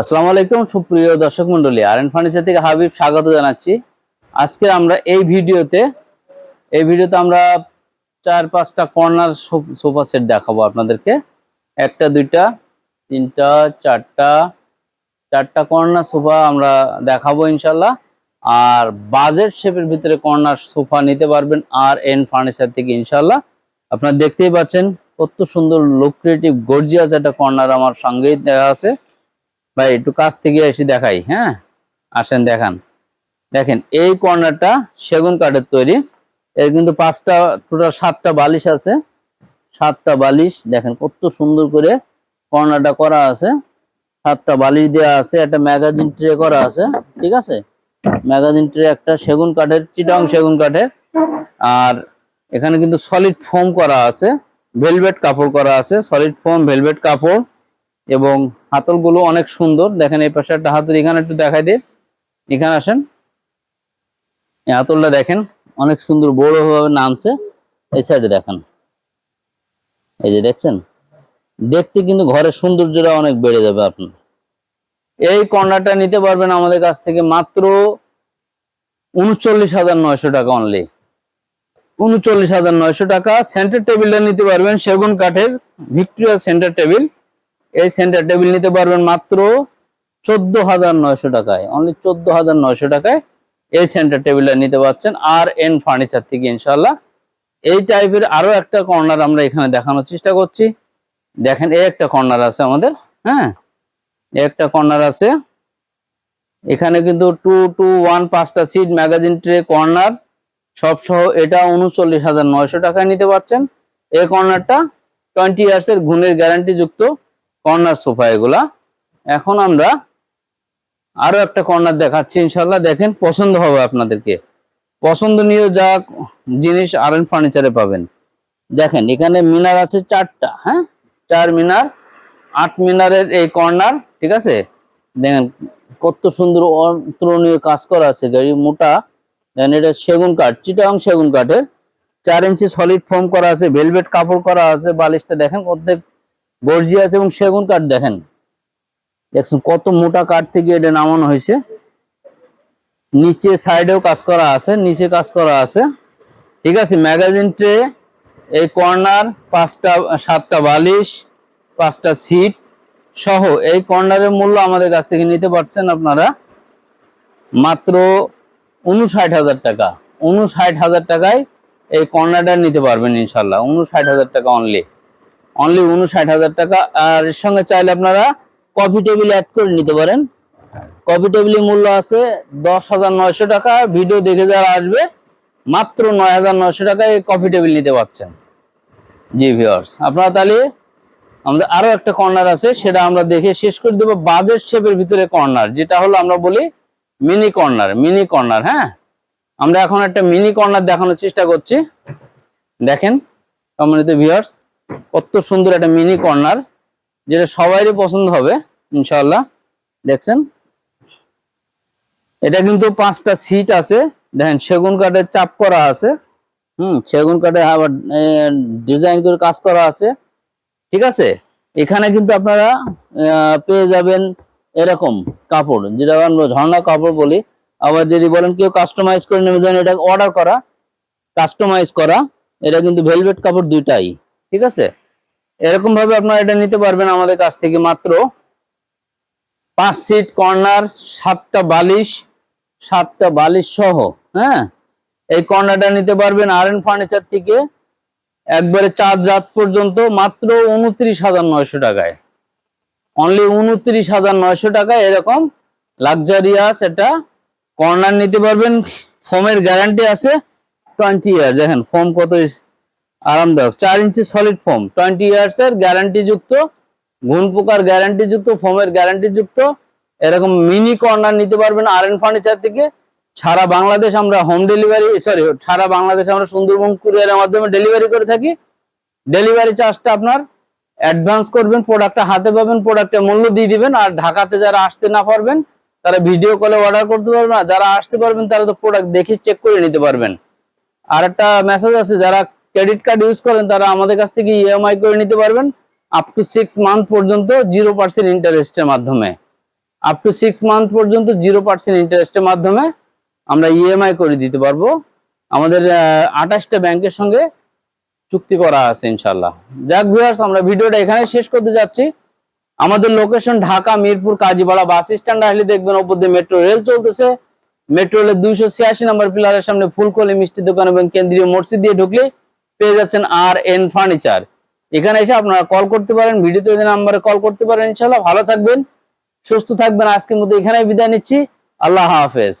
আসসালামু আলাইকুম, সুপ্রিয় দর্শক মন্ডলী আর এন ফার্নিচার থেকে হাবিব স্বাগত জানাচ্ছি। আজকে আমরা এই ভিডিওতে এই ভিডিওতে আমরা চার পাঁচটা কর্নার সোফা সেট দেখাবো আপনাদেরকে। একটা, দুইটা, তিনটা, চারটা চারটা কর্নার সোফা আমরা দেখাবো ইনশাল্লাহ আর বাজেট শেপের ভিতরে কর্নার সোফা নিতে পারবেন আর এন ফার্নিচার থেকে ইনশাল্লাহ আপনারা দেখতেই পাচ্ছেন, কত সুন্দর লুক ক্রিয়েটিভ গর্জিয়াস একটা কর্নার আমার সঙ্গেই দেওয়া আছে। ভাই, একটু কাছ থেকে এসে দেখাই হ্যাঁ? আসেন, দেখান। দেখেন, এই কর্নারটা সেগুন কাঠের তৈরি। এর কিন্তু পাঁচটা টোটাল সাতটা বালিশ আছে। সাতটা বালিশ, দেখেন কত সুন্দর করে কর্নারটা করা আছে। সাতটা বালিশ দেওয়া আছে, একটা ম্যাগাজিন ট্রে করা আছে, ঠিক আছে? ম্যাগাজিন ট্রে একটা সেগুন কাঠের চিটং সেগুন কাঠের। আর এখানে কিন্তু সলিড ফোম করা আছে ভেলভেট কাপড় করা আছে সলিড ফোম ভেলভেট কাপড়। এবং হাতলগুলো অনেক সুন্দর। দেখেন এই পাশে একটা হাতল এখানে একটু দেখাই দিয়ে এখানে আসেন। এই হাতলটা দেখেন, অনেক সুন্দর বড় ভাবে নামছে। এই সাইডে দেখেন। এই যে দেখছেন? দেখতে কিন্তু ঘরের সৌন্দর্যটা অনেক বেড়ে যাবে আপনার। এই কর্নারটা নিতে পারবেন আমাদের কাছ থেকে মাত্র উনচল্লিশ হাজার নয়শো টাকা অনলি উনচল্লিশ হাজার নয়শো টাকা। সেন্টার টেবিলটা নিতে পারবেন সেগুন কাঠের ভিক্টোরিয়া সেন্টার টেবিল এই সেন্টার টেবিল নিতে পারবেন মাত্র চোদ্দ হাজার নয়শো টাকায়। অনলি চোদ্দ হাজার নয়শো টাকায় এই সেন্টার টেবিলটা নিতে পারছেন আর এন ফার্নিচার থেকে ইনশাল্লাহ এই টাইপের আরও একটা কর্নার আমরা এখানে দেখানোর চেষ্টা করছি। দেখেন এই একটা কর্নার আছে আমাদের হ্যাঁ? একটা কর্নার আছে। এখানে কিন্তু টু টু ওয়ান পাঁচটা সিট ম্যাগাজিন ট্রে কর্নার সব সহ এটা উনচল্লিশ হাজার নয়শো টাকায় নিতে পারছেন এই কর্নারটা টোয়েন্টি ইয়ার্স এর গুণের গ্যারান্টি যুক্ত। কর্নার সোফা এগুলা। এখন আমরা আরও একটা কর্নার দেখাচ্ছি ইনশাল্লাহ। দেখেন, পছন্দ হবে আপনাদেরকে। পছন্দনীয় যা জিনিস আর এন ফার্নিচারে পাবেন। দেখেন, এখানে মিনার আছে চারটা হ্যাঁ? চার মিনার, আট মিনারের এই কর্নার ঠিক আছে? দেখেন, কত সুন্দর অতুলনীয় কাজ করা আছে। গাড়ি মোটা দেখেন এটা সেগুন কাঠ, চিটাং সেগুন কাঠের। চার ইঞ্চি সলিড ফোম করা আছে ভেলভেট কাপড় করা আছে, বালিশটা দেখেন, অর্ধেক গর্জিয়াস এবং সেগুন কাঠ দেখেন। দেখছেন কত মোটা কাঠ থেকে এটা নামানো হয়েছে। নিচে সাইডেও কাজ করা আছে, নিচে কাজ করা আছে। ঠিক আছে, ম্যাগাজিন ট্রে, এই কর্নার, পাঁচটা, সাতটা বালিশ, পাঁচটা সিট সহ এই কর্নারের মূল্য আমাদের কাছ থেকে নিতে পারছেন আপনারা মাত্র উনষাট হাজার টাকা। উনষাট হাজার টাকায় এই কর্নারটা নিতে পারবেন ইনশাল্লাহ উনষাট হাজার টাকা অনলি অনলি উনষাট হাজার টাকা। আর এর সঙ্গে চাইলে আপনারা কফি টেবিল অ্যাড করে নিতে পারেন। কফি টেবিলের মূল্য আছে দশ হাজার নয়শো টাকা। ভিডিও দেখে যারা আসবে, মাত্র নয় হাজার নয়শো টাকায় কফি টেবিল নিতে পারছেন। জি ভিওর্স আপনারা তাহলে আমাদের আরও একটা কর্নার আছে, সেটা আমরা দেখে শেষ করে দেবো বাজেট শেপের ভিতরে কর্নার যেটা হলো আমরা বলি মিনি কর্নার মিনি কর্নার হ্যাঁ? আমরা এখন একটা মিনি কর্নার দেখানোর চেষ্টা করছি। দেখেন সম্মানিত ভিউয়ার্স কত সুন্দর একটা মিনি কর্নার যেটা সবারই পছন্দ হবে ইনশাল্লাহ দেখছেন? এটা কিন্তু পাঁচটা সিট আছে। দেখেন, সেগুন কাঠের চাপ করা আছে। হুম, সেগুন কাঠে আবার ডিজাইন করে কাজ করা আছে। ঠিক আছে? এখানে কিন্তু আপনারা পেয়ে যাবেন এরকম কাপড়, যেটা আমরা ঝর্ণা কাপড় বলি। আবার যদি বলেন কেউ কাস্টমাইজ করে নেবে দেন এটা অর্ডার করা কাস্টমাইজ করা, এটা কিন্তু ভেলভেট কাপড় দুইটাই। ঠিক আছে? এরকম ভাবে আপনারা এটা নিতে পারবেন আমাদের কাছ থেকে মাত্র পাঁচ সিট কর্নার, সাতটা বালিশ সাতটা বালিশ সহ হ্যাঁ? এই কর্নারটা নিতে পারবেন আর এন ফার্নিচার থেকে একবারে চার রাত পর্যন্ত মাত্র উনত্রিশ হাজার নয়শো টাকায়। অনলি উনত্রিশ হাজার নয়শো টাকায় এরকম লাক্সারিয়াস এটা কর্নার নিতে পারবেন। ফোমের গ্যারান্টি আছে। টোয়েন্টি ইয়ার দেখেন ফোম কত আরামদায়ক। চার inch solid foam twenty years এর গ্যারান্টি যুক্ত ঘুন পোকার গ্যারান্টি যুক্ত ফোমের গ্যারান্টি যুক্ত। এরকম মিনি কর্নার নিতে পারবেন আর এন ফার্নিচার থেকে। সারা বাংলাদেশ আমরা হোম ডেলিভারি সরি সারা বাংলাদেশ আমরা সুন্দরবন কুরিয়ারের মাধ্যমে ডেলিভারি করে থাকি। ডেলিভারি চার্জটা আপনার অ্যাডভান্স করবেন প্রোডাক্টটা হাতে পাবেন প্রোডাক্টের মূল্য দিয়ে দিবেন। আর ঢাকাতে যারা আসতে না পারবেন, তারা ভিডিও কলে অর্ডার করতে পারবেন। আর যারা আসতে পারবেন, তারা তো প্রোডাক্ট দেখে চেক করে নিতে পারবেন। আর একটা মেসেজ আছে, যারা ক্রেডিট কার্ড ইউজ করেন, তারা আমাদের কাছ থেকে ইএমআই করে নিতে পারবেন। আপ টু সিক্স মান্থ পর্যন্ত জিরো পার্সেন্ট ইন্টারেস্টের মাধ্যমে। আপ টু সিক্স মান্থ পর্যন্ত জিরো পার্সেন্ট ইন্টারেস্টের মাধ্যমে আমরা ইএমআই করে দিতে পারব। আমাদের আঠাশটা ব্যাংকের সঙ্গে চুক্তি করা আছে ইনশাল্লাহ যাক ভিউয়ার্স আমরা ভিডিওটা এখানে শেষ করতে যাচ্ছি। আমাদের location Dhaka, Mirpur, Kazipara bus stand আসলে দেখবেন ওপর দিয়ে মেট্রো রেল চলতেছে। মেট্রো রেলের দুইশো ছিয়াশি নম্বর পিলারের সামনে ফুলকলি মিষ্টি দোকান এবং কেন্দ্রীয় মসজিদ দিয়ে ঢুকলে পেয়ে যাচ্ছেন আর এন ফার্নিচার এখানে এসে আপনারা কল করতে পারেন ভিডিওতে নাম্বারে কল করতে পারেন ইনশাল্লাহ ভালো থাকবেন, সুস্থ থাকবেন। আজকের মধ্যে এখানে বিদায় নিচ্ছি। আল্লাহ হাফেজ।